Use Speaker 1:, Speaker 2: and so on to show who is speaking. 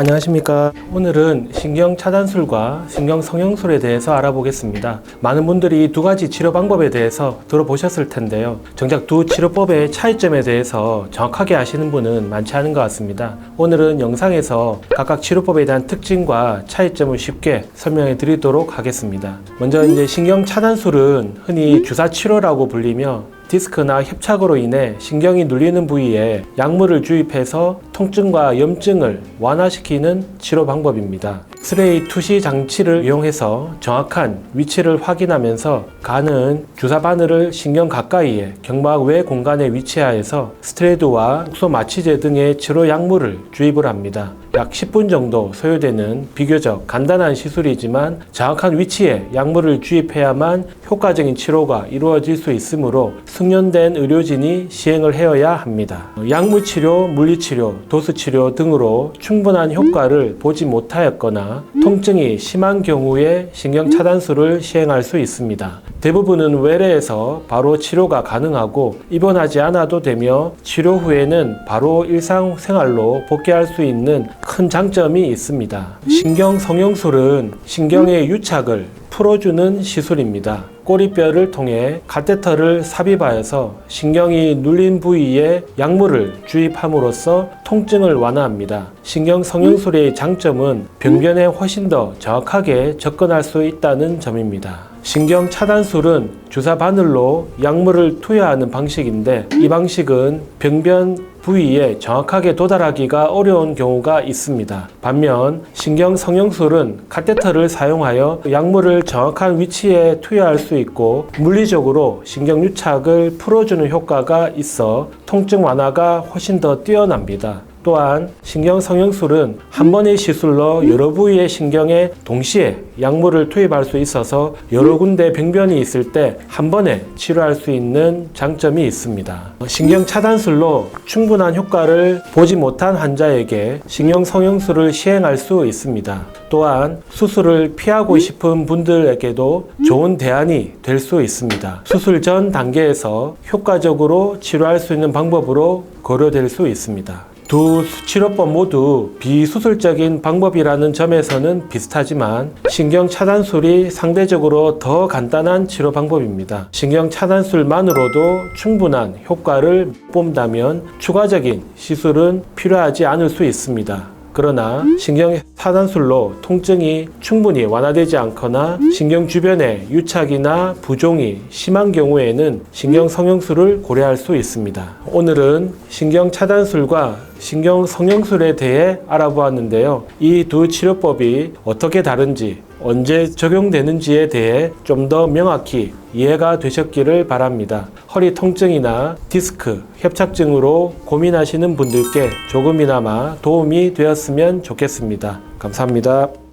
Speaker 1: 안녕하십니까. 오늘은 신경 차단술과 신경 성형술에 대해서 알아보겠습니다. 많은 분들이 두 가지 치료 방법에 대해서 들어보셨을 텐데요. 정작 두 치료법의 차이점에 대해서 정확하게 아시는 분은 많지 않은 것 같습니다. 오늘은 영상에서 각각 치료법에 대한 특징과 차이점을 쉽게 설명해 드리도록 하겠습니다. 먼저 이제 신경 차단술은 흔히 주사 치료라고 불리며 디스크나 협착으로 인해 신경이 눌리는 부위에 약물을 주입해서 통증과 염증을 완화시키는 치료 방법입니다. 엑스레이 투시 장치를 이용해서 정확한 위치를 확인하면서 가는 주사 바늘을 신경 가까이에 경막 외 공간에 위치하여서 스트레드와 국소 마취제 등의 치료 약물을 주입을 합니다. 약 10분 정도 소요되는 비교적 간단한 시술이지만 정확한 위치에 약물을 주입해야만 효과적인 치료가 이루어질 수 있으므로 숙련된 의료진이 시행을 해야 합니다. 약물 치료, 물리 치료, 도수 치료 등으로 충분한 효과를 보지 못하였거나 통증이 심한 경우에 신경 차단술을 시행할 수 있습니다. 대부분은 외래에서 바로 치료가 가능하고 입원하지 않아도 되며 치료 후에는 바로 일상생활로 복귀할 수 있는 큰 장점이 있습니다. 신경 성형술은 신경의 유착을 풀어주는 시술입니다. 꼬리뼈를 통해 카테터를 삽입하여서 신경이 눌린 부위에 약물을 주입함으로써 통증을 완화합니다. 신경 성형술의 장점은 병변에 훨씬 더 정확하게 접근할 수 있다는 점입니다. 신경 차단술은 주사 바늘로 약물을 투여하는 방식인데 이 방식은 병변 부위에 정확하게 도달하기가 어려운 경우가 있습니다. 반면 신경 성형술은 카테터를 사용하여 약물을 정확한 위치에 투여할 수 있고 물리적으로 신경 유착을 풀어주는 효과가 있어 통증 완화가 훨씬 더 뛰어납니다. 또한 신경 성형술은 한 번의 시술로 여러 부위의 신경에 동시에 약물을 투입할 수 있어서 여러 군데 병변이 있을 때 한 번에 치료할 수 있는 장점이 있습니다. 신경 차단술로 충분한 효과를 보지 못한 환자에게 신경 성형술을 시행할 수 있습니다. 또한 수술을 피하고 싶은 분들에게도 좋은 대안이 될 수 있습니다. 수술 전 단계에서 효과적으로 치료할 수 있는 방법으로 고려될 수 있습니다. 두 치료법 모두 비수술적인 방법이라는 점에서는 비슷하지만 신경 차단술이 상대적으로 더 간단한 치료 방법입니다. 신경 차단술만으로도 충분한 효과를 뽐다면 추가적인 시술은 필요하지 않을 수 있습니다. 그러나 신경 차단술로 통증이 충분히 완화되지 않거나 신경 주변에 유착이나 부종이 심한 경우에는 신경 성형술을 고려할 수 있습니다. 오늘은 신경 차단술과 신경 성형술에 대해 알아보았는데요. 이 두 치료법이 어떻게 다른지 언제 적용되는지에 대해 좀 더 명확히 이해가 되셨기를 바랍니다. 허리 통증이나 디스크, 협착증으로 고민하시는 분들께 조금이나마 도움이 되었으면 좋겠습니다. 감사합니다.